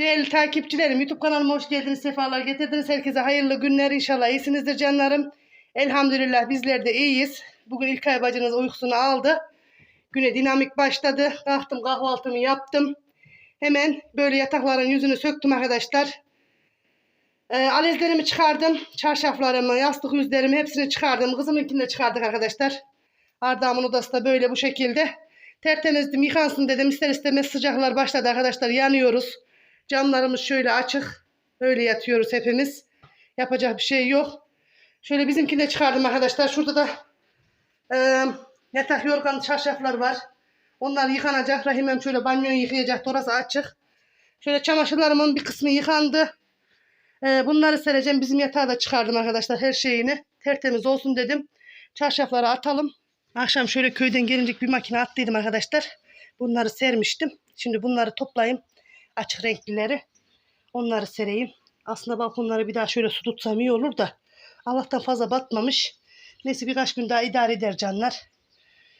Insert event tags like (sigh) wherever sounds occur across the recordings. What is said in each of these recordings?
Değerli takipçilerim, YouTube kanalıma hoş geldiniz, sefalar getirdiniz. Herkese hayırlı günler inşallah. iyisinizdir canlarım. Elhamdülillah bizler de iyiyiz. Bugün İlkay bacınız uykusunu aldı. Güne dinamik başladı. Kalktım kahvaltımı yaptım. Hemen böyle yatakların yüzünü söktüm arkadaşlar. Ee, alezlerimi çıkardım. Çarşaflarımı, yastık yüzlerimi hepsini çıkardım. Kızımınkini de çıkardık arkadaşlar. Ardamın odası da böyle bu şekilde. Tertemizdim, yıkansın dedim. İster istemez sıcaklar başladı arkadaşlar. Yanıyoruz. Camlarımız şöyle açık. Böyle yatıyoruz hepimiz. Yapacak bir şey yok. Şöyle bizimkini de çıkardım arkadaşlar. Şurada da e, yatak yorgan çarşaflar var. Onlar yıkanacak. Rahimem şöyle banyoyu yıkayacak. Orası açık. Şöyle çamaşırlarımın bir kısmı yıkandı. E, bunları sereceğim. Bizim yatağı da çıkardım arkadaşlar. Her şeyini tertemiz olsun dedim. Çarşafları atalım. Akşam şöyle köyden gelince bir makine attıydım arkadaşlar. Bunları sermiştim. Şimdi bunları toplayayım. Açık renklileri. Onları sereyim. Aslında balkonları bir daha şöyle su tutsam iyi olur da. Allah'tan fazla batmamış. Neyse birkaç gün daha idare eder canlar.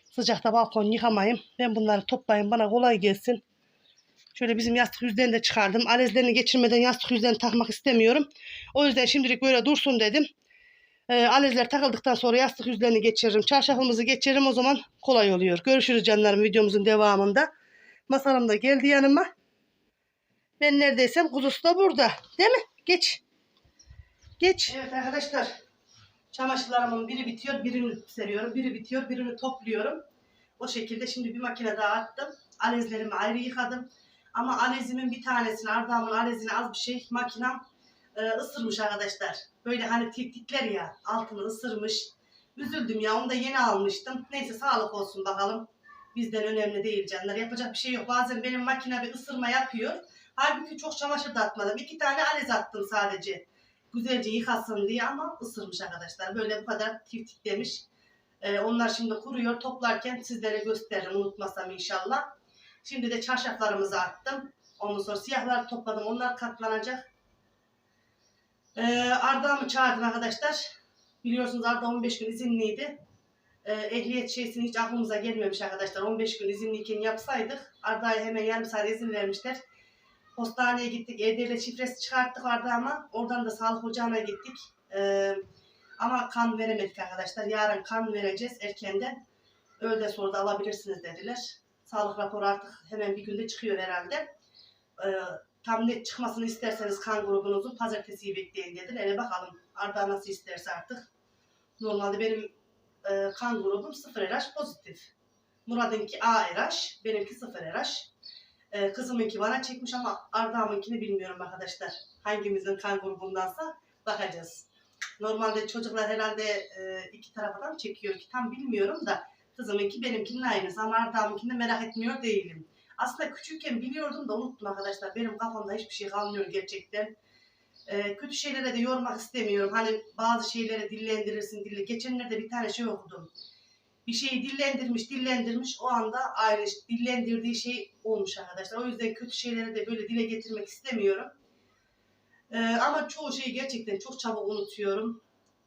Sıcakta balkon yıkamayayım. Ben bunları toplayayım. Bana kolay gelsin. Şöyle bizim yastık yüzlerini de çıkardım. Alezlerini geçirmeden yastık yüzlerini takmak istemiyorum. O yüzden şimdilik böyle dursun dedim. Ee, alezler takıldıktan sonra yastık yüzlerini geçiririm. Çarşafımızı geçiririm o zaman kolay oluyor. Görüşürüz canlarım videomuzun devamında. Masalım da geldi yanıma. Ben neredeysem kuzusu da burada. Değil mi? Geç. Geç. Evet arkadaşlar. Çamaşırlarımın biri bitiyor, birini seriyorum. Biri bitiyor, birini topluyorum. O şekilde şimdi bir makine daha attım. Alezlerimi ayrı yıkadım. Ama alezimin bir tanesini, ardağımın alezini az bir şey makinem e, ısırmış arkadaşlar. Böyle hani tiktikler ya altını ısırmış. Üzüldüm ya onu da yeni almıştım. Neyse sağlık olsun bakalım. Bizden önemli değil canlar. Yapacak bir şey yok. Bazen benim makine bir ısırma yapıyor. Halbuki çok çamaşır da atmadım. İki tane alez attım sadece. Güzelce yıkasın diye ama ısırmış arkadaşlar. Böyle bu kadar tiftik demiş. Ee, onlar şimdi kuruyor. Toplarken sizlere gösteririm unutmasam inşallah. Şimdi de çarşaflarımızı attım. Ondan sonra siyahları topladım. Onlar katlanacak. Ee, Arda'mı çağırdım arkadaşlar. Biliyorsunuz Arda 15 gün izinliydi. Ee, ehliyet şeysini hiç aklımıza gelmemiş arkadaşlar. 15 gün izinliyken yapsaydık Arda'ya hemen yarım saat izin vermişler. Postaneye gittik. EDL şifresi çıkarttık Arda ama oradan da sağlık ocağına gittik. Ee, ama kan veremedik arkadaşlar. Yarın kan vereceğiz erkenden. Öğleden sonra da alabilirsiniz dediler. Sağlık raporu artık hemen bir günde çıkıyor herhalde. Ee, tam net çıkmasını isterseniz kan grubunuzun pazartesiyi bekleyin dediler. Hele bakalım Arda nasıl isterse artık. Normalde benim e, kan grubum 0 RH pozitif. Murad'ınki A RH, benimki 0 RH. E, kızımınki bana çekmiş ama Arda'mınkini bilmiyorum arkadaşlar. Hangimizin kan grubundansa bakacağız. Normalde çocuklar herhalde e, iki tarafadan çekiyor ki tam bilmiyorum da kızımınki benimkinin aynısı ama Arda'mınkini merak etmiyor değilim. Aslında küçükken biliyordum da unuttum arkadaşlar. Benim kafamda hiçbir şey kalmıyor gerçekten. Ee, kötü şeylere de yormak istemiyorum. Hani bazı şeyleri dillendirirsin dille. Geçenlerde bir tane şey okudum. Bir şeyi dillendirmiş, dillendirmiş. O anda ayrı dillendirdiği şey olmuş arkadaşlar. O yüzden kötü şeyleri de böyle dile getirmek istemiyorum. Ee, ama çoğu şeyi gerçekten çok çabuk unutuyorum.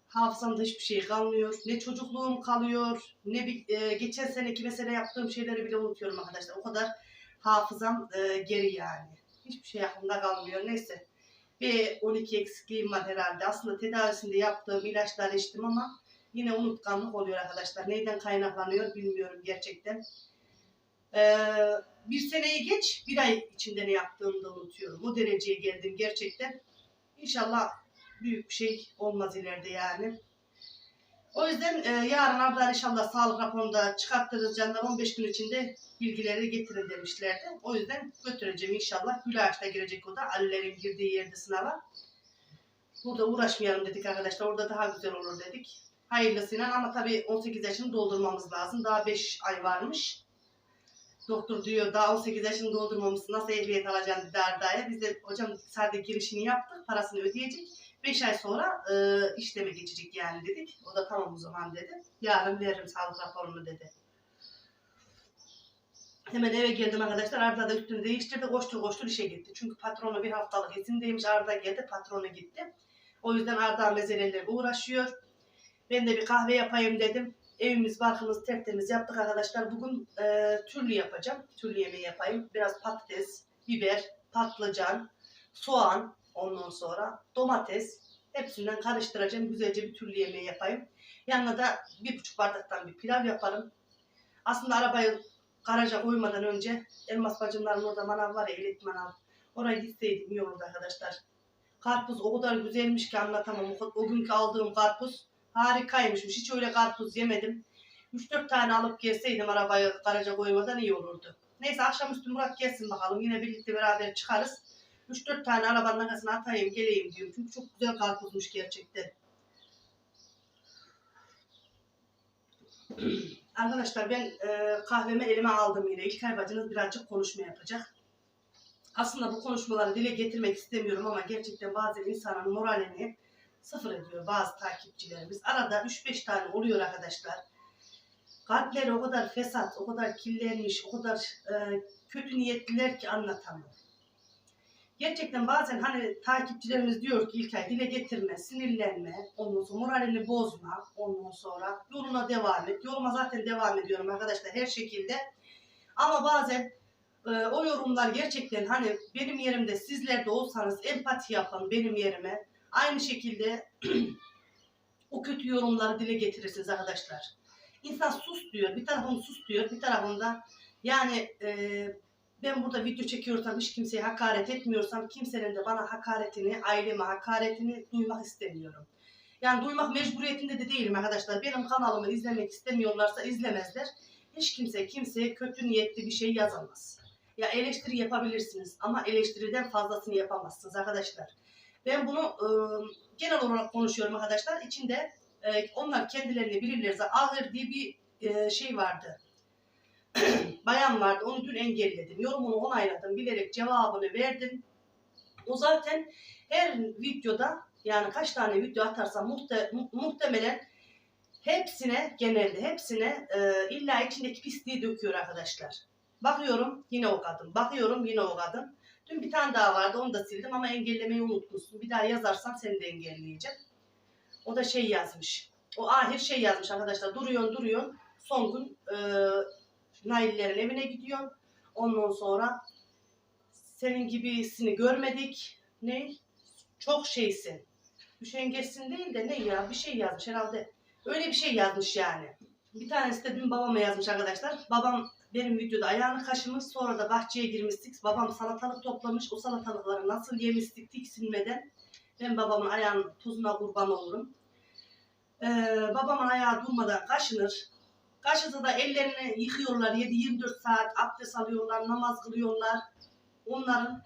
Hafızamda hiçbir şey kalmıyor. Ne çocukluğum kalıyor, ne bir, e, geçen seneki mesela yaptığım şeyleri bile unutuyorum arkadaşlar. O kadar hafızam e, geri yani. Hiçbir şey aklımda kalmıyor. Neyse. Bir 12 eksikliğim var herhalde. Aslında tedavisinde yaptığım ilaçlar içtim ama yine unutkanlık oluyor arkadaşlar. Neyden kaynaklanıyor bilmiyorum gerçekten. Ee, bir seneyi geç, bir ay içinde ne yaptığımı da unutuyorum. O dereceye geldim gerçekten. İnşallah büyük bir şey olmaz ileride yani. O yüzden e, yarın ablar inşallah sağlık raporunu da çıkarttırırız canlar 15 gün içinde bilgileri getirin demişlerdi. O yüzden götüreceğim inşallah. Gülaş'ta girecek o da. Ali'lerin girdiği yerde sınava. Burada uğraşmayalım dedik arkadaşlar. Orada daha güzel olur dedik. Hayırlısıyla ama tabii 18 yaşını doldurmamız lazım. Daha 5 ay varmış. Doktor diyor daha 18 yaşını doldurmamışsın nasıl ehliyet alacaksın dedi Arda'ya. Biz de hocam sadece girişini yaptık parasını ödeyecek. 5 ay sonra e, işleme geçecek yani dedik. O da tamam o zaman dedi. Yarın veririm sağlık raporunu dedi. Hemen eve geldim arkadaşlar. Arda da üstünü değiştirdi. Koştur koştur işe gitti. Çünkü patronu bir haftalık izindeymiş. Arda geldi. Patronu gitti. O yüzden Arda mezeleleriyle uğraşıyor. Ben de bir kahve yapayım dedim. Evimiz, barkımız tertemiz yaptık arkadaşlar. Bugün e, türlü yapacağım. Türlü yemeği yapayım. Biraz patates, biber, patlıcan, soğan, ondan sonra domates hepsinden karıştıracağım. Güzelce bir türlü yemeği yapayım. Yanına da bir buçuk bardaktan bir pilav yaparım. Aslında arabayı garaja koymadan önce Elmas bacımların orada manav var ya elit manav. Oraya gitseydim iyi arkadaşlar. Karpuz o kadar güzelmiş ki anlatamam. O, o günkü aldığım karpuz harikaymış. Hiç öyle karpuz yemedim. 3-4 tane alıp gelseydim arabayı garaja koymadan iyi olurdu. Neyse akşamüstü Murat gelsin bakalım. Yine birlikte beraber çıkarız. 3-4 tane arabanın arkasına atayım geleyim diyorum. Çünkü çok güzel karpuzmuş gerçekten. (clears throat) Arkadaşlar ben e, kahvemi elime aldım yine. İlkay bacınız birazcık konuşma yapacak. Aslında bu konuşmaları dile getirmek istemiyorum ama gerçekten bazen insanın moralini sıfır ediyor bazı takipçilerimiz. Arada 3-5 tane oluyor arkadaşlar. Kalpleri o kadar fesat, o kadar kirlenmiş, o kadar e, kötü niyetliler ki anlatamam. Gerçekten bazen hani takipçilerimiz diyor ki İlkay dile getirme, sinirlenme, ondan sonra moralini bozma, ondan sonra yoluna devam et. Yoluma zaten devam ediyorum arkadaşlar her şekilde. Ama bazen e, o yorumlar gerçekten hani benim yerimde sizler de olsanız empati yapın benim yerime. Aynı şekilde (clears throat) o kötü yorumları dile getirirsiniz arkadaşlar. İnsan sus diyor, bir tarafım sus diyor, bir tarafında yani e, ben burada video çekiyorsam hiç kimseye hakaret etmiyorsam kimsenin de bana hakaretini, aileme hakaretini duymak istemiyorum. Yani duymak mecburiyetinde de değilim arkadaşlar. Benim kanalımı izlemek istemiyorlarsa izlemezler. Hiç kimse kimseye kötü niyetli bir şey yazamaz. Ya eleştiri yapabilirsiniz ama eleştiriden fazlasını yapamazsınız arkadaşlar. Ben bunu e, genel olarak konuşuyorum arkadaşlar. İçinde e, onlar kendilerini bilirlerse ahır diye bir e, şey vardı (clears throat) bayan vardı. Onu dün engelledim. Yorumunu onayladım. Bilerek cevabını verdim. O zaten her videoda yani kaç tane video atarsam muhte, mu- muhtemelen hepsine genelde hepsine e, illa içindeki pisliği döküyor arkadaşlar. Bakıyorum yine o kadın. Bakıyorum yine o kadın. Dün bir tane daha vardı onu da sildim ama engellemeyi unutmuşsun. Bir daha yazarsan seni de engelleyeceğim. O da şey yazmış. O ahir şey yazmış arkadaşlar. Duruyorsun duruyorsun. Son gün e, Nail'lerin evine gidiyorsun. Ondan sonra senin gibisini görmedik. Ne? Çok şeysin. Üşengeçsin değil de ne ya bir şey yazmış herhalde. Öyle bir şey yazmış yani. Bir tanesi de dün babama yazmış arkadaşlar. Babam benim videoda ayağını kaşımış sonra da bahçeye girmiştik. Babam salatalık toplamış. O salatalıkları nasıl yemiştik tiksinmeden. Ben babamın ayağının tozuna kurban olurum. Ee, babamın ayağı durmadan kaşınır. Kaşısı da ellerini yıkıyorlar 7-24 saat abdest alıyorlar, namaz kılıyorlar. Onların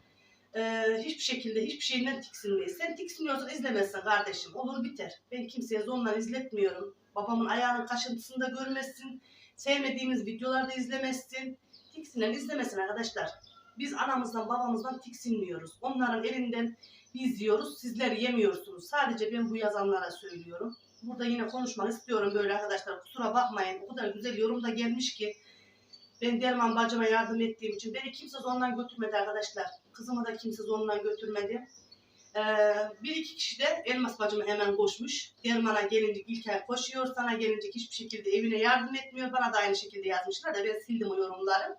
e, hiçbir şekilde hiçbir şeyinden tiksinmeyiz. Sen tiksiniyorsan izlemezsin kardeşim. Olur biter. Ben kimseye zorla izletmiyorum. Babamın ayağının kaşıntısını da görmezsin. Sevmediğimiz videolarda izlemezsin. Tiksinen izlemesin arkadaşlar. Biz anamızdan babamızdan tiksinmiyoruz. Onların elinden biz yiyoruz. Sizler yemiyorsunuz. Sadece ben bu yazanlara söylüyorum. Burada yine konuşmak istiyorum böyle arkadaşlar. Kusura bakmayın. O kadar güzel yorum da gelmiş ki. Ben Derman bacıma yardım ettiğim için. Beni kimse zorundan götürmedi arkadaşlar. Kızımı da kimse zorundan götürmedi. Ee, bir iki kişi de Elmas bacıma hemen koşmuş. Derman'a gelince ilk ay koşuyor. Sana gelince hiçbir şekilde evine yardım etmiyor. Bana da aynı şekilde yazmışlar da ben sildim o yorumları.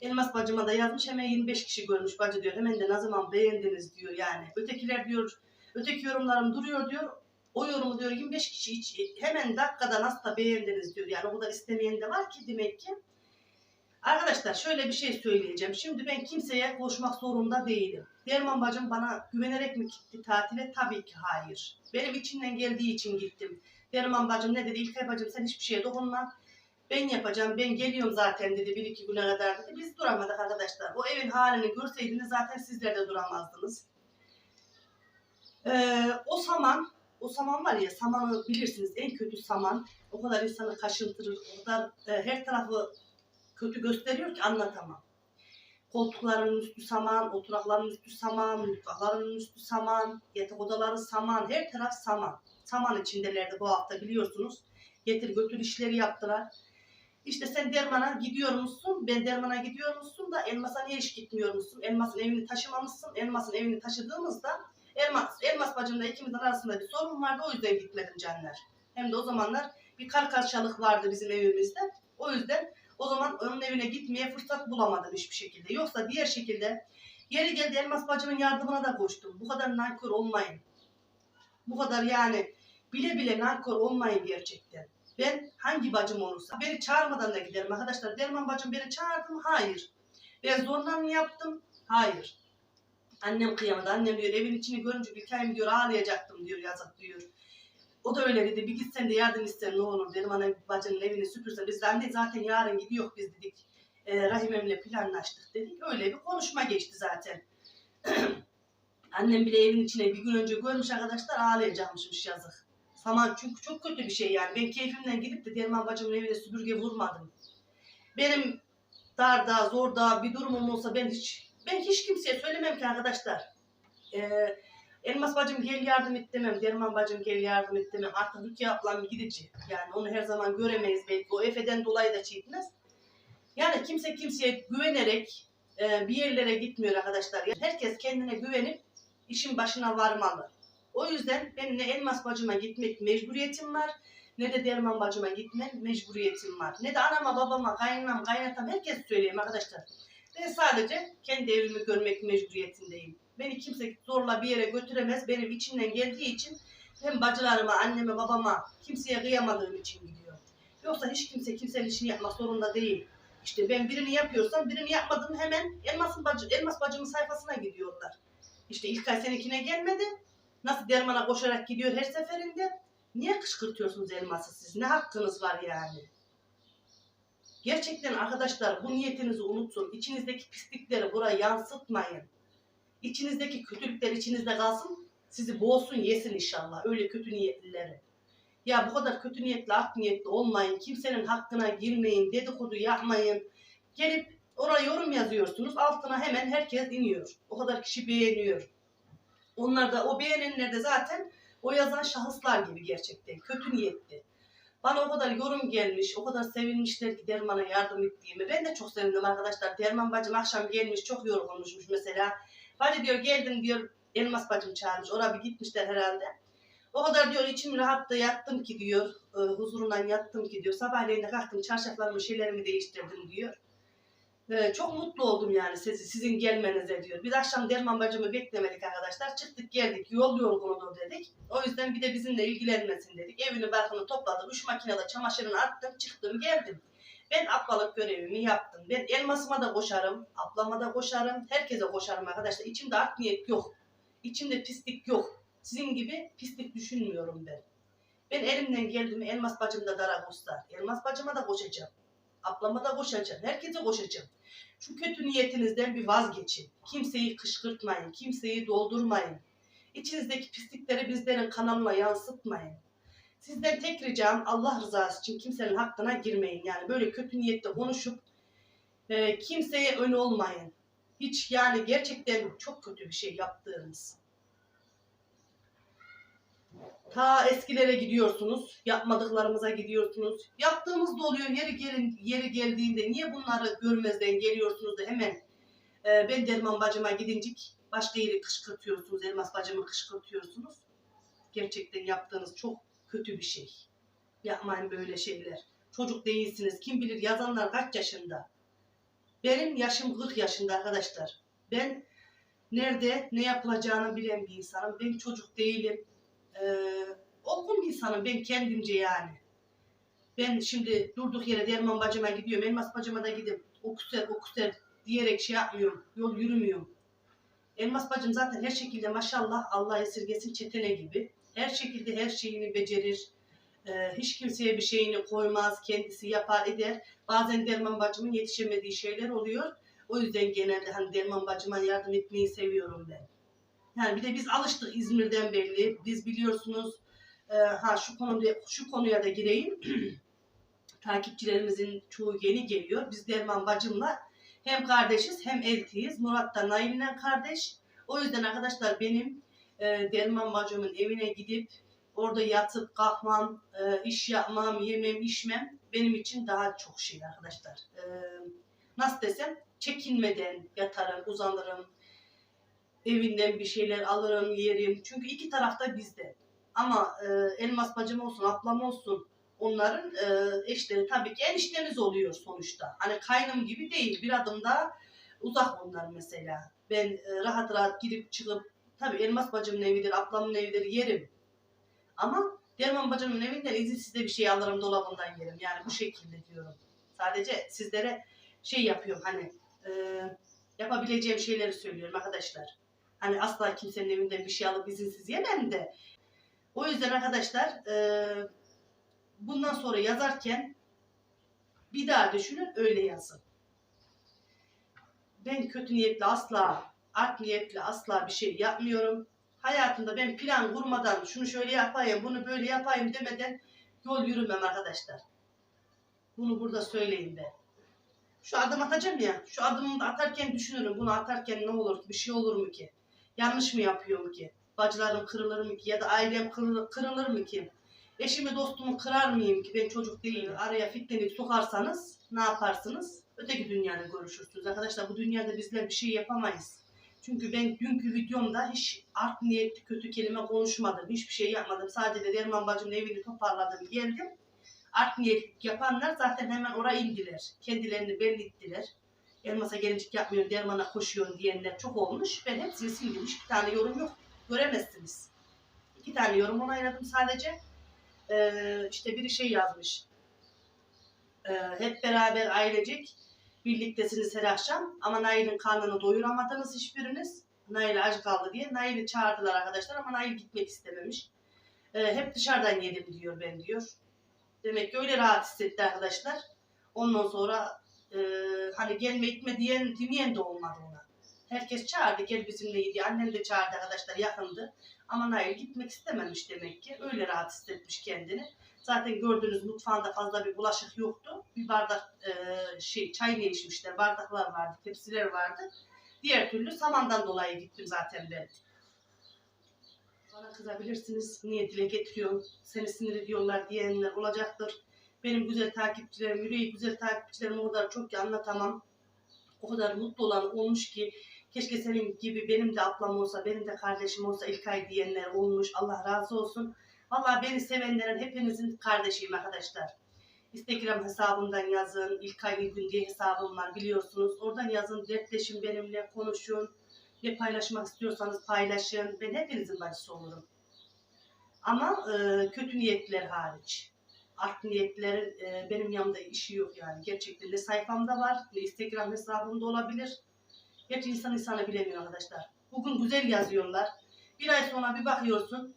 Elmas bacıma da yazmış hemen 25 kişi görmüş bacı diyor. Hemen de ne zaman beğendiniz diyor yani. Ötekiler diyor, öteki yorumlarım duruyor diyor. O yorumu diyor 25 kişi hiç, hemen dakikada nasıl da beğendiniz diyor. Yani o kadar istemeyen de var ki demek ki. Arkadaşlar şöyle bir şey söyleyeceğim. Şimdi ben kimseye koşmak zorunda değilim. Derman bacım bana güvenerek mi gitti tatile? Tabii ki hayır. Benim içimden geldiği için gittim. Derman bacım ne dedi? İlkay bacım sen hiçbir şeye dokunma. Ben yapacağım, ben geliyorum zaten dedi bir iki güne kadar dedi. Biz duramadık arkadaşlar. O evin halini görseydiniz zaten sizler de duramazdınız. Ee, o saman, o saman var ya samanı bilirsiniz en kötü saman. O kadar insanı kaşıntırır, o kadar e, her tarafı kötü gösteriyor ki anlatamam. Koltukların üstü saman, oturakların üstü saman, mutfakların üstü saman, yatak odaları saman, her taraf saman. Saman içindelerdi bu hafta biliyorsunuz. Getir götür işleri yaptılar. İşte sen Derman'a gidiyor musun? Ben Derman'a gidiyor musun da Elmas'a niye hiç gitmiyor musun? Elmas'ın evini taşımamışsın. Elmas'ın evini taşıdığımızda Elmas, Elmas bacımla ikimizin arasında bir sorun vardı. O yüzden gitmedim canlar. Hem de o zamanlar bir karkarçalık vardı bizim evimizde. O yüzden o zaman onun evine gitmeye fırsat bulamadım hiçbir şekilde. Yoksa diğer şekilde Yeri geldi Elmas bacımın yardımına da koştum. Bu kadar nankör olmayın. Bu kadar yani bile bile nankör olmayın gerçekten. Ben hangi bacım olursa beni çağırmadan da giderim arkadaşlar. Derman bacım beni çağırdı mı? Hayır. Ben zorla mı yaptım? Hayır. Annem kıyamadı. Annem diyor evin içini görünce bir kayım diyor ağlayacaktım diyor yazık diyor. O da öyle dedi. Bir gitsen de yardım isten ne olur dedim. Annem bacının evini süpürsen. Biz anne zaten yarın gidiyor biz dedik. E, Rahimemle planlaştık dedik. Öyle bir konuşma geçti zaten. (clears throat) Annem bile evin içine bir gün önce görmüş arkadaşlar ağlayacakmışmış yazık. Saman çünkü çok kötü bir şey yani. Ben keyfimden gidip de Derman bacımın evine süpürge vurmadım. Benim darda, zorda bir durumum olsa ben hiç ben hiç kimseye söylemem ki arkadaşlar. Ee, Elmas bacım gel yardım et demem. Derman bacım gel yardım et demem. Artık Rukiye ablam gidici. Yani onu her zaman göremeyiz belki. O Efe'den dolayı da çekmez. Yani kimse kimseye güvenerek e, bir yerlere gitmiyor arkadaşlar. Yani herkes kendine güvenip işin başına varmalı. O yüzden benim ne Elmas bacıma gitmek mecburiyetim var ne de Derman bacıma gitmek mecburiyetim var. Ne de anama, babama, kaynanam, kaynatam herkes söyleyeyim arkadaşlar. Ben sadece kendi evimi görmek mecburiyetindeyim. Beni kimse zorla bir yere götüremez. Benim içimden geldiği için hem bacılarıma, anneme, babama kimseye kıyamadığım için gidiyor. Yoksa hiç kimse kimsenin işini yapmak zorunda değil. İşte ben birini yapıyorsam birini yapmadım hemen Elmas'ın bacı, Elmas bacımın sayfasına gidiyorlar. İşte ilk ay seninkine gelmedi. Nasıl dermana koşarak gidiyor her seferinde. Niye kışkırtıyorsunuz elması siz? Ne hakkınız var yani? Gerçekten arkadaşlar bu niyetinizi unutun. İçinizdeki pislikleri buraya yansıtmayın. İçinizdeki kötülükler içinizde kalsın. Sizi boğsun yesin inşallah. Öyle kötü niyetlileri. Ya bu kadar kötü niyetli, art niyetli olmayın. Kimsenin hakkına girmeyin. Dedikodu yapmayın. Gelip oraya yorum yazıyorsunuz. Altına hemen herkes iniyor. O kadar kişi beğeniyor. Onlar da o beğenenler de zaten o yazan şahıslar gibi gerçekten. Kötü niyetli. Bana o kadar yorum gelmiş, o kadar sevinmişler ki Derman'a yardım ettiğimi. Ben de çok sevindim arkadaşlar. Derman bacım akşam gelmiş, çok yorgunmuşmuş mesela. Bacı diyor geldim diyor, Elmas bacım çağırmış. Oraya bir gitmişler herhalde. O kadar diyor içim rahat da yattım ki diyor, e, huzurundan yattım ki diyor. Sabahleyin de kalktım çarşaflarımı şeylerimi değiştirdim diyor. Ee, çok mutlu oldum yani siz, sizin gelmenize diyor. Biz akşam Derman bacımı beklemedik arkadaşlar. Çıktık geldik yol yorgunudur dedik. O yüzden bir de bizimle ilgilenmesin dedik. Evini barkını topladık. Üç makinede çamaşırını attım çıktım geldim. Ben ablalık görevimi yaptım. Ben elmasıma da koşarım. Ablama da koşarım. Herkese koşarım arkadaşlar. İçimde art niyet yok. İçimde pislik yok. Sizin gibi pislik düşünmüyorum ben. Ben elimden geldiğimi elmas bacım da dara göster. Elmas bacıma da koşacağım. Ablama da koşacağım. Herkese koşacağım. Şu kötü niyetinizden bir vazgeçin. Kimseyi kışkırtmayın. Kimseyi doldurmayın. İçinizdeki pislikleri bizlerin kanalına yansıtmayın. Sizden tek ricam Allah rızası için kimsenin hakkına girmeyin. Yani böyle kötü niyetle konuşup e, kimseye ön olmayın. Hiç yani gerçekten çok kötü bir şey yaptığınız. Ta eskilere gidiyorsunuz, yapmadıklarımıza gidiyorsunuz. Yaptığımız da oluyor yeri gelin yeri geldiğinde niye bunları görmezden geliyorsunuz da hemen e, ben Derman bacıma gidincik başka yeri kışkırtıyorsunuz, Elmas bacımı kışkırtıyorsunuz. Gerçekten yaptığınız çok kötü bir şey. Yapmayın böyle şeyler. Çocuk değilsiniz. Kim bilir yazanlar kaç yaşında. Benim yaşım 40 yaşında arkadaşlar. Ben nerede ne yapılacağını bilen bir insanım. Ben çocuk değilim e, olgun insanım ben kendimce yani. Ben şimdi durduk yere Derman bacıma gidiyorum, Elmas bacıma da gidip okuser okuser diyerek şey yapmıyorum, yol yürümüyorum. Elmas bacım zaten her şekilde maşallah Allah esirgesin çetene gibi. Her şekilde her şeyini becerir. Ee, hiç kimseye bir şeyini koymaz, kendisi yapar eder. Bazen Derman bacımın yetişemediği şeyler oluyor. O yüzden genelde hani Derman bacıma yardım etmeyi seviyorum ben. Yani bir de biz alıştık İzmir'den belli. Biz biliyorsunuz e, ha şu konuda şu konuya da gireyim. (clears throat) Takipçilerimizin çoğu yeni geliyor. Biz Derman bacımla hem kardeşiz hem eltiyiz. Murat da Nail'le kardeş. O yüzden arkadaşlar benim e, Derman bacımın evine gidip orada yatıp kalkmam, e, iş yapmam, yemem, içmem benim için daha çok şey arkadaşlar. E, nasıl desem çekinmeden yatarım, uzanırım, evinden bir şeyler alırım, yerim. Çünkü iki tarafta bizde. Ama e, elmas bacım olsun, ablam olsun onların e, eşleri tabii ki eniştemiz oluyor sonuçta. Hani kaynım gibi değil. Bir adım daha uzak onlar mesela. Ben e, rahat rahat girip çıkıp tabii Elmas bacımın evidir, ablamın evidir yerim. Ama Derman bacımın evinden izinsiz de bir şey alırım dolabından yerim. Yani bu şekilde diyorum. Sadece sizlere şey yapıyorum hani e, yapabileceğim şeyleri söylüyorum arkadaşlar. Hani asla kimsenin evinden bir şey alıp izinsiz yemem de. O yüzden arkadaşlar e, bundan sonra yazarken bir daha düşünün öyle yazın. Ben kötü niyetli asla, art niyetli asla bir şey yapmıyorum. Hayatımda ben plan kurmadan şunu şöyle yapayım, bunu böyle yapayım demeden yol yürümem arkadaşlar. Bunu burada söyleyeyim ben. Şu adım atacağım ya, şu adımı da atarken düşünürüm. Bunu atarken ne olur ki, bir şey olur mu ki? Yanlış mı yapıyorum ki? Bacılarım kırılır mı ki? Ya da ailem kırılır, kırılır mı ki? Eşimi dostumu kırar mıyım ki? Ben çocuk değilim. Araya fitlenip sokarsanız ne yaparsınız? Öteki dünyada görüşürsünüz. Arkadaşlar bu dünyada bizler bir şey yapamayız. Çünkü ben dünkü videomda hiç art niyetli kötü kelime konuşmadım. Hiçbir şey yapmadım. Sadece Derman bacımın evini toparladım geldim. Art niyetlik yapanlar zaten hemen oraya indiler. Kendilerini belli ettiler. Elmas'a gelincik yapmıyorum, Derman'a koşuyorum diyenler çok olmuş. Ben hepsini sildim. Hiçbir tane yorum yok. Göremezsiniz. İki tane yorum onayladım sadece. Ee, işte biri şey yazmış. Ee, hep beraber ailecek birliktesiniz her akşam ama Nail'in karnını doyuramadınız hiçbiriniz. Nail aç kaldı diye. Nail'i çağırdılar arkadaşlar ama Nail gitmek istememiş. Ee, hep dışarıdan yedim diyor ben diyor. Demek ki öyle rahat hissetti arkadaşlar. Ondan sonra e, hani gelme gitme diyen, demeyen de olmadı ona. Herkes çağırdı gel bizimle yedi. Annem de çağırdı arkadaşlar yakındı. Ama Nail gitmek istememiş demek ki. Öyle rahat hissetmiş kendini. Zaten gördüğünüz mutfağında fazla bir bulaşık yoktu. Bir bardak e, şey çay ne içmişler. Bardaklar vardı, tepsiler vardı. Diğer türlü samandan dolayı gittim zaten ben. Bana kızabilirsiniz. Niye dile getiriyorsun? Seni sinir ediyorlar diyenler olacaktır. Benim güzel takipçilerim, yüreği güzel takipçilerim o kadar çok ki anlatamam. O kadar mutlu olan olmuş ki keşke senin gibi benim de ablam olsa, benim de kardeşim olsa İlkay diyenler olmuş. Allah razı olsun. Vallahi beni sevenlerin hepinizin kardeşiyim arkadaşlar. Instagram hesabımdan yazın. İlkay Gülgün diye hesabım var biliyorsunuz. Oradan yazın, dertleşin benimle, konuşun. Ne paylaşmak istiyorsanız paylaşın. Ben hepinizin bacısı olurum. Ama e, kötü niyetler hariç. Art niyetlerin e, benim yanımda işi yok yani. Gerçekten ne sayfamda var ne Instagram hesabımda olabilir. Gerçi insan insana bilemiyor arkadaşlar. Bugün güzel yazıyorlar. Bir ay sonra bir bakıyorsun.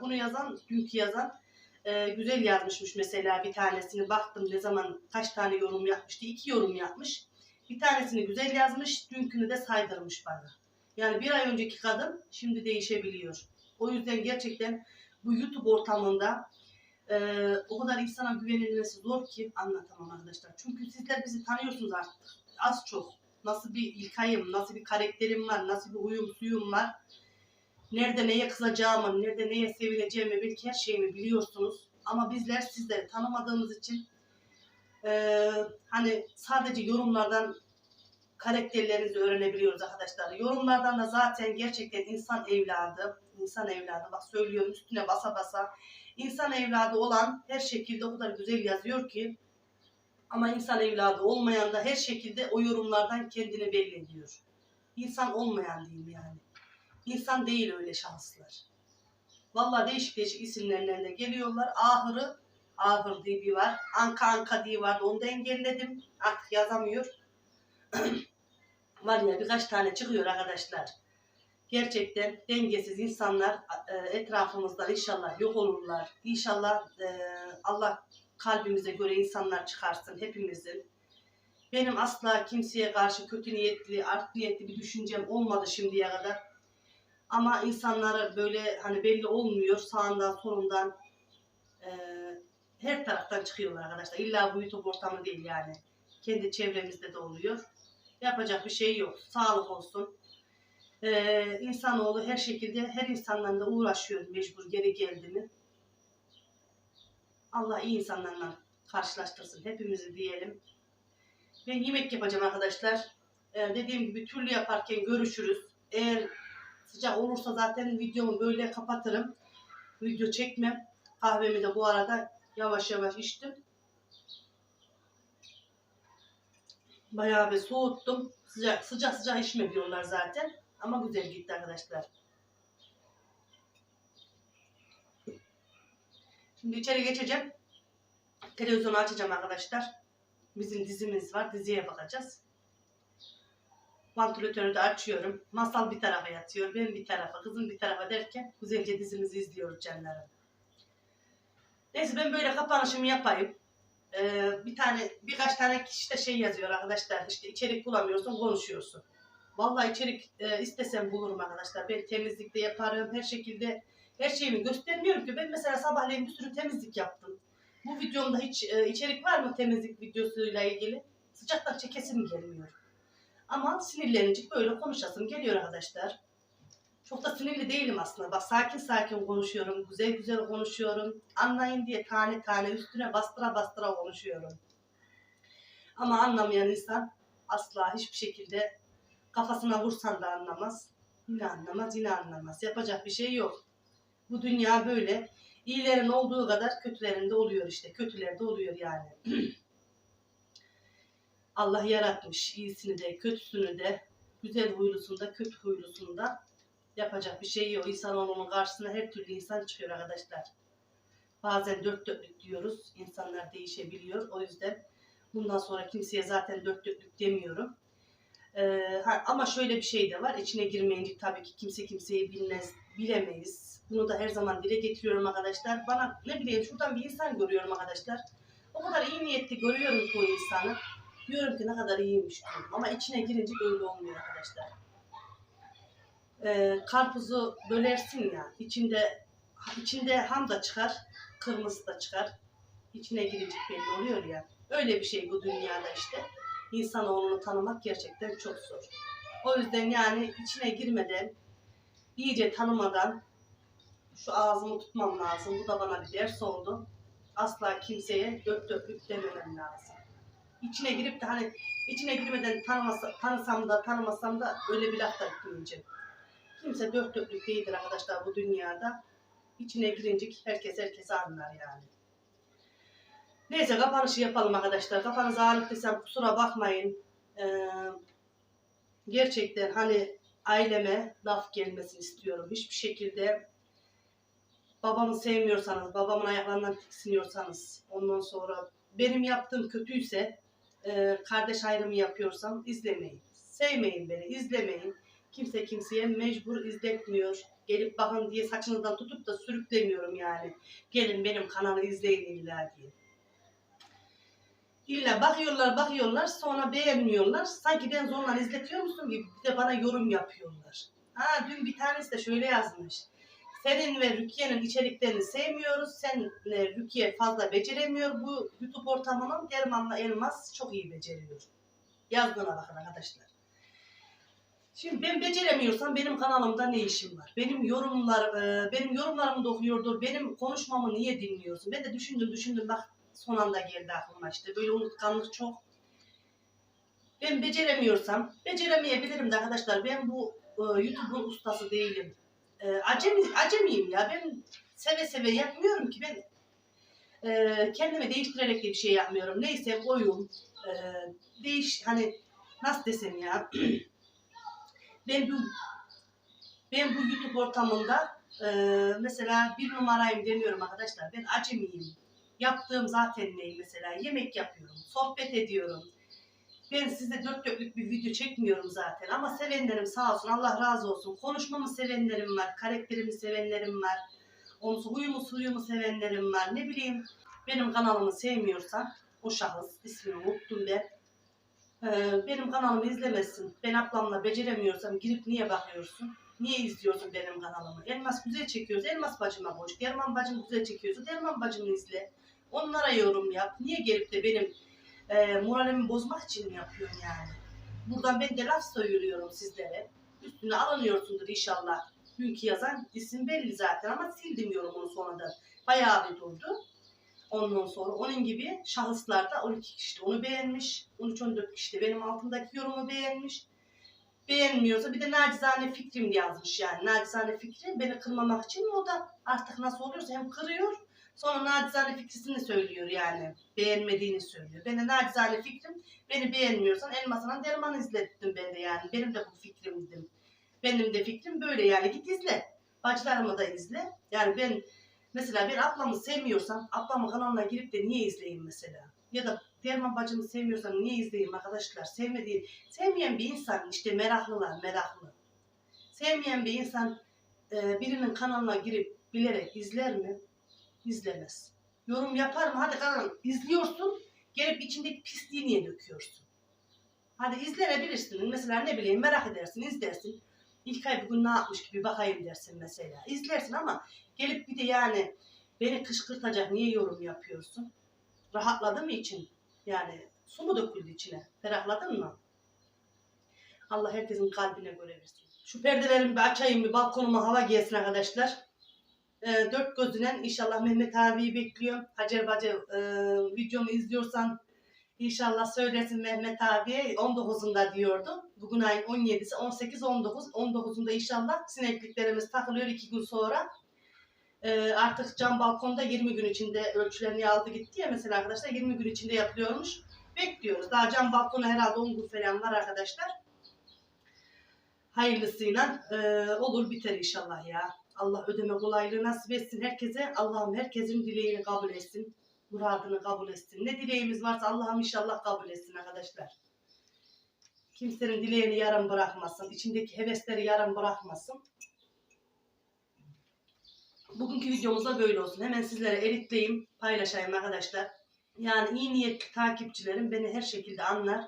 Bunu yazan, dünkü yazan e, güzel yazmışmış mesela bir tanesini. Baktım ne zaman kaç tane yorum yapmıştı. iki yorum yapmış. Bir tanesini güzel yazmış. Dünkünü de saydırmış bana. Yani bir ay önceki kadın şimdi değişebiliyor. O yüzden gerçekten bu YouTube ortamında e, o kadar insana güvenilmesi zor ki anlatamam arkadaşlar. Çünkü sizler bizi tanıyorsunuz artık. Az çok. Nasıl bir ilkayım, nasıl bir karakterim var, nasıl bir huyum suyum var. Nerede neye kızacağımı, nerede neye sevineceğimi belki her şeyimi biliyorsunuz. Ama bizler sizleri tanımadığımız için e, hani sadece yorumlardan karakterlerinizi öğrenebiliyoruz arkadaşlar. Yorumlardan da zaten gerçekten insan evladı, insan evladı bak söylüyorum üstüne basa basa insan evladı olan her şekilde o kadar güzel yazıyor ki ama insan evladı olmayan da her şekilde o yorumlardan kendini belli ediyor. İnsan olmayan diyeyim yani. İnsan değil öyle şanslılar. Vallahi değişik değişik isimlerle de geliyorlar. Ahırı, Ahır diye bir var. Anka Anka diye vardı. Onu da engelledim. Artık yazamıyor. (clears throat) var ya birkaç tane çıkıyor arkadaşlar. Gerçekten dengesiz insanlar e, etrafımızdan inşallah yok olurlar. İnşallah e, Allah kalbimize göre insanlar çıkarsın hepimizin. Benim asla kimseye karşı kötü niyetli, art niyetli bir düşüncem olmadı şimdiye kadar. Ama insanlara böyle hani belli olmuyor sağından solundan e, her taraftan çıkıyorlar arkadaşlar. İlla bu YouTube ortamı değil yani. Kendi çevremizde de oluyor. Yapacak bir şey yok. Sağlık olsun. Ee, insanoğlu her şekilde her insanla da uğraşıyor mecbur geri geldi mi. Allah iyi insanlarla karşılaştırsın hepimizi diyelim. Ben yemek yapacağım arkadaşlar. Ee, dediğim gibi türlü yaparken görüşürüz. Eğer sıcak olursa zaten videomu böyle kapatırım. Video çekmem. Kahvemi de bu arada yavaş yavaş içtim. Bayağı bir soğuttum. Sıcak sıcak sıcak içme diyorlar zaten. Ama güzel gitti arkadaşlar. Şimdi içeri geçeceğim. Televizyonu açacağım arkadaşlar. Bizim dizimiz var. Diziye bakacağız. Vantilatörü de açıyorum. Masal bir tarafa yatıyor. Ben bir tarafa, kızım bir tarafa derken güzelce dizimizi izliyoruz canlarım. Neyse ben böyle kapanışımı yapayım. Ee, bir tane, birkaç tane kişi de şey yazıyor arkadaşlar. İşte içerik bulamıyorsun, konuşuyorsun. Vallahi içerik e, istesem bulurum arkadaşlar. Ben temizlikte yaparım, her şekilde her şeyimi göstermiyorum ki. Ben mesela sabahleyin bir sürü temizlik yaptım. Bu videomda hiç e, içerik var mı temizlik videosuyla ilgili? Sıcaktan çekesim gelmiyor. Ama sinirlenince böyle konuşasım geliyor arkadaşlar. Çok da sinirli değilim aslında. Bak sakin sakin konuşuyorum. Güzel güzel konuşuyorum. Anlayın diye tane tane üstüne bastıra bastıra konuşuyorum. Ama anlamayan insan asla hiçbir şekilde kafasına vursan da anlamaz. Yine anlamaz, yine anlamaz. Yapacak bir şey yok. Bu dünya böyle. İyilerin olduğu kadar kötülerin de oluyor işte. Kötüler de oluyor yani. (clears throat) Allah yaratmış iyisini de kötüsünü de güzel huylusunda kötü huylusunda yapacak bir şey yok. İnsanoğlunun karşısına her türlü insan çıkıyor arkadaşlar. Bazen dört dörtlük diyoruz. İnsanlar değişebiliyor. O yüzden bundan sonra kimseye zaten dört dörtlük demiyorum. Ee, ha, ama şöyle bir şey de var. İçine girmeyince tabii ki kimse kimseyi bilmez, bilemeyiz. Bunu da her zaman dile getiriyorum arkadaşlar. Bana ne bileyim şuradan bir insan görüyorum arkadaşlar. O kadar iyi niyetli görüyorum ki o insanı. Diyorum ki ne kadar iyiymiş diyorum. Ama içine girince öyle olmuyor arkadaşlar. Ee, karpuzu bölersin ya. içinde içinde ham da çıkar, kırmızı da çıkar. İçine girince belli oluyor ya. Öyle bir şey bu dünyada işte. İnsanoğlunu tanımak gerçekten çok zor. O yüzden yani içine girmeden, iyice tanımadan şu ağzımı tutmam lazım. Bu da bana bir ders oldu. Asla kimseye dört dörtlük dememem lazım. İçine girip de hani içine girmeden tanımasa, tanısam da tanımasam da öyle bir laf da etmeyeceğim. Kimse dört dörtlük değildir arkadaşlar bu dünyada. İçine girince herkes herkese anlar yani. Neyse kapanışı yapalım arkadaşlar. Kafanız desem kusura bakmayın. Ee, gerçekten hani aileme laf gelmesini istiyorum. Hiçbir şekilde babamı sevmiyorsanız, babamın ayaklarından tiksiniyorsanız, ondan sonra benim yaptığım kötüyse, e, kardeş ayrımı yapıyorsam izlemeyin. Sevmeyin beni, izlemeyin. Kimse kimseye mecbur izletmiyor. Gelip bakın diye saçınızdan tutup da sürüklemiyorum yani. Gelin benim kanalı izleyin illa diye. İlla bakıyorlar bakıyorlar sonra beğenmiyorlar. Sanki ben zorla izletiyor musun gibi bir de bana yorum yapıyorlar. Ha dün bir tanesi de şöyle yazmış. Senin ve Rukiye'nin içeriklerini sevmiyoruz. Sen Rukiye fazla beceremiyor. Bu YouTube ortamının Derman'la Elmas çok iyi beceriyor. Yazdığına bakın arkadaşlar. Şimdi ben beceremiyorsam benim kanalımda ne işim var? Benim yorumlar, e, benim yorumlarımı da okuyordur. Benim konuşmamı niye dinliyorsun? Ben de düşündüm düşündüm bak son anda geldi aklıma işte. Böyle unutkanlık çok. Ben beceremiyorsam, beceremeyebilirim de arkadaşlar. Ben bu e, YouTube'un ustası değilim. E, acemi, acemiyim ya. Ben seve seve yapmıyorum ki. Ben e, kendimi değiştirerek de bir şey yapmıyorum. Neyse oyun, e, değiş, hani nasıl desem ya. (clears throat) ben bu ben bu YouTube ortamında e, mesela bir numarayım demiyorum arkadaşlar. Ben acemiyim. Yaptığım zaten ne mesela? Yemek yapıyorum, sohbet ediyorum. Ben size dört dörtlük bir video çekmiyorum zaten ama sevenlerim sağ olsun Allah razı olsun. Konuşmamı sevenlerim var, karakterimi sevenlerim var. Onun huyumu suyumu sevenlerim var. Ne bileyim benim kanalımı sevmiyorsan o şahıs ismini unuttum ben. Ee, benim kanalımı izlemesin. Ben ablamla beceremiyorsam girip niye bakıyorsun? Niye izliyorsun benim kanalımı? Elmas güzel çekiyoruz. Elmas bacıma boş. Derman bacım güzel çekiyorsa Derman bacımı izle. Onlara yorum yap. Niye gelip de benim e, moralimi bozmak için mi yapıyorsun yani? Buradan ben de laf söylüyorum sizlere. Üstüne alınıyorsundur inşallah. Dünkü yazan isim belli zaten ama sildim yorumunu sonradan. Bayağı bir durdu. Ondan sonra onun gibi şahıslar da 12 kişi onu beğenmiş. 13-14 kişi de benim altımdaki yorumu beğenmiş. Beğenmiyorsa bir de nacizane fikrim yazmış yani. Nacizane fikri beni kırmamak için o da artık nasıl oluyorsa hem kırıyor Sonra nacizane fikrini söylüyor yani. Beğenmediğini söylüyor. Ben de nacizane fikrim beni beğenmiyorsan elmasından derman izlettim ben de yani. Benim de bu fikrimdim. Benim de fikrim böyle yani git izle. Bacılarımı da izle. Yani ben mesela bir ablamı sevmiyorsam ablamın kanalına girip de niye izleyeyim mesela? Ya da Derman bacımı sevmiyorsam niye izleyeyim arkadaşlar? Sevmediği, sevmeyen bir insan işte meraklılar, meraklı. Sevmeyen bir insan e, birinin kanalına girip bilerek izler mi? İzlemez. Yorum yapar mı? Hadi kanal izliyorsun, gelip içindeki pisliği niye döküyorsun? Hadi izlenebilirsin. Mesela ne bileyim merak edersin, izlersin. İlk ay bugün ne yapmış gibi bakayım dersin mesela. İzlersin ama gelip bir de yani beni kışkırtacak niye yorum yapıyorsun? Rahatladı mı için? Yani su mu döküldü içine? Ferahladın mı? Allah herkesin kalbine göre versin. Şu perdelerimi bir açayım bir balkonuma hava gelsin arkadaşlar. Ee, dört gözünen inşallah Mehmet abiyi bekliyorum. Hacer Bacı e, videomu izliyorsan inşallah söylesin Mehmet abiye 19'unda diyordu. Bugün ayın 17'si 18 19 19'unda inşallah sinekliklerimiz takılıyor iki gün sonra. Ee, artık cam balkonda 20 gün içinde ölçülerini aldı gitti ya mesela arkadaşlar 20 gün içinde yapılıyormuş. Bekliyoruz. Daha cam balkonu herhalde 10 gün falan var arkadaşlar. Hayırlısıyla e, olur biter inşallah ya. Allah ödeme kolaylığı nasip etsin herkese. Allah'ım herkesin dileğini kabul etsin. Muradını kabul etsin. Ne dileğimiz varsa Allah'ım inşallah kabul etsin arkadaşlar. Kimsenin dileğini yarım bırakmasın. içindeki hevesleri yarım bırakmasın. Bugünkü videomuz da böyle olsun. Hemen sizlere editleyeyim, paylaşayım arkadaşlar. Yani iyi niyetli takipçilerim beni her şekilde anlar.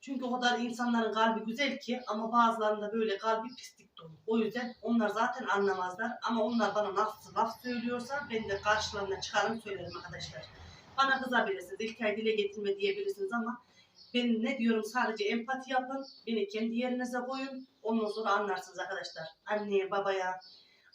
Çünkü o kadar insanların kalbi güzel ki ama bazılarında böyle kalbi pislik. O yüzden onlar zaten anlamazlar. Ama onlar bana nasıl laf söylüyorsa ben de karşılarına çıkarım söylerim arkadaşlar. Bana kızabilirsiniz, ilk ay dile getirme diyebilirsiniz ama ben ne diyorum sadece empati yapın, beni kendi yerinize koyun. Ondan sonra anlarsınız arkadaşlar. Anneye, babaya,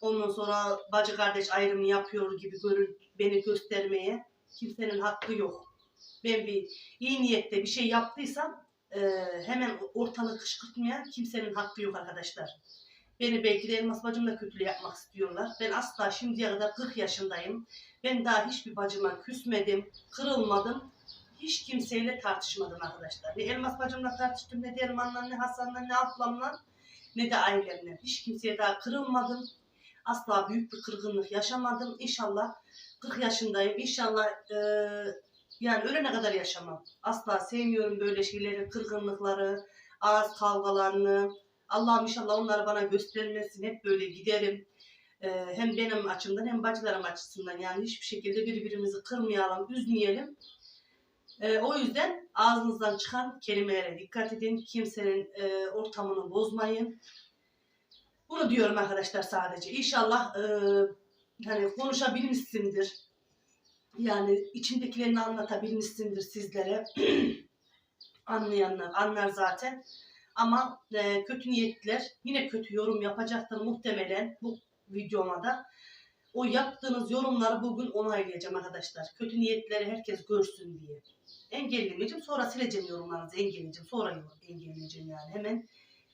ondan sonra bacı kardeş ayrımı yapıyor gibi görün, beni göstermeye kimsenin hakkı yok. Ben bir iyi niyette bir şey yaptıysam e, hemen ortalığı kışkırtmaya kimsenin hakkı yok arkadaşlar. Beni belki de Elmas bacımla kötülüğü yapmak istiyorlar. Ben asla şimdiye kadar 40 yaşındayım. Ben daha hiçbir bacıma küsmedim, kırılmadım. Hiç kimseyle tartışmadım arkadaşlar. Ne Elmas bacımla tartıştım, ne Derman'la, ne Hasan'la, ne ablamla, ne de ailemle. Hiç kimseye daha kırılmadım. Asla büyük bir kırgınlık yaşamadım. İnşallah 40 yaşındayım. İnşallah e, yani ölene kadar yaşamam. Asla sevmiyorum böyle şeyleri, kırgınlıkları, ağız kavgalarını. Allah'ım inşallah onları bana göstermesin. Hep böyle giderim. Ee, hem benim açımdan hem bacılarım açısından yani hiçbir şekilde birbirimizi kırmayalım, üzmeyelim. Ee, o yüzden ağzınızdan çıkan kelimelere dikkat edin. Kimsenin e, ortamını bozmayın. Bunu diyorum arkadaşlar sadece. İnşallah e, hani konuşabilmişsindir. Yani içindekilerini anlatabilmişsindir sizlere. (clears throat) Anlayanlar anlar zaten. Ama e, kötü niyetler yine kötü yorum yapacaktır muhtemelen bu videoma da. O yaptığınız yorumları bugün onaylayacağım arkadaşlar. Kötü niyetleri herkes görsün diye. Engellemeyeceğim. Sonra sileceğim yorumlarınızı engelleyeceğim. Sonra engelleyeceğim yani. Hemen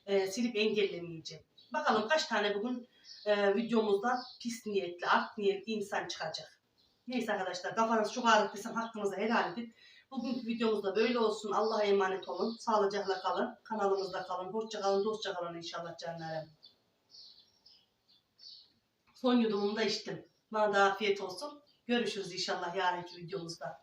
e, silip engellemeyeceğim. Bakalım kaç tane bugün e, videomuzda pis niyetli, art niyetli insan çıkacak. Neyse arkadaşlar kafanız çok ağrıttıysam hakkınızı helal edin. Bugünkü videomuz da böyle olsun. Allah'a emanet olun. Sağlıcakla kalın. Kanalımızda kalın. Hoşça kalın, dostça kalın inşallah canlarım. Son yudumumu da içtim. Bana da afiyet olsun. Görüşürüz inşallah yarınki videomuzda.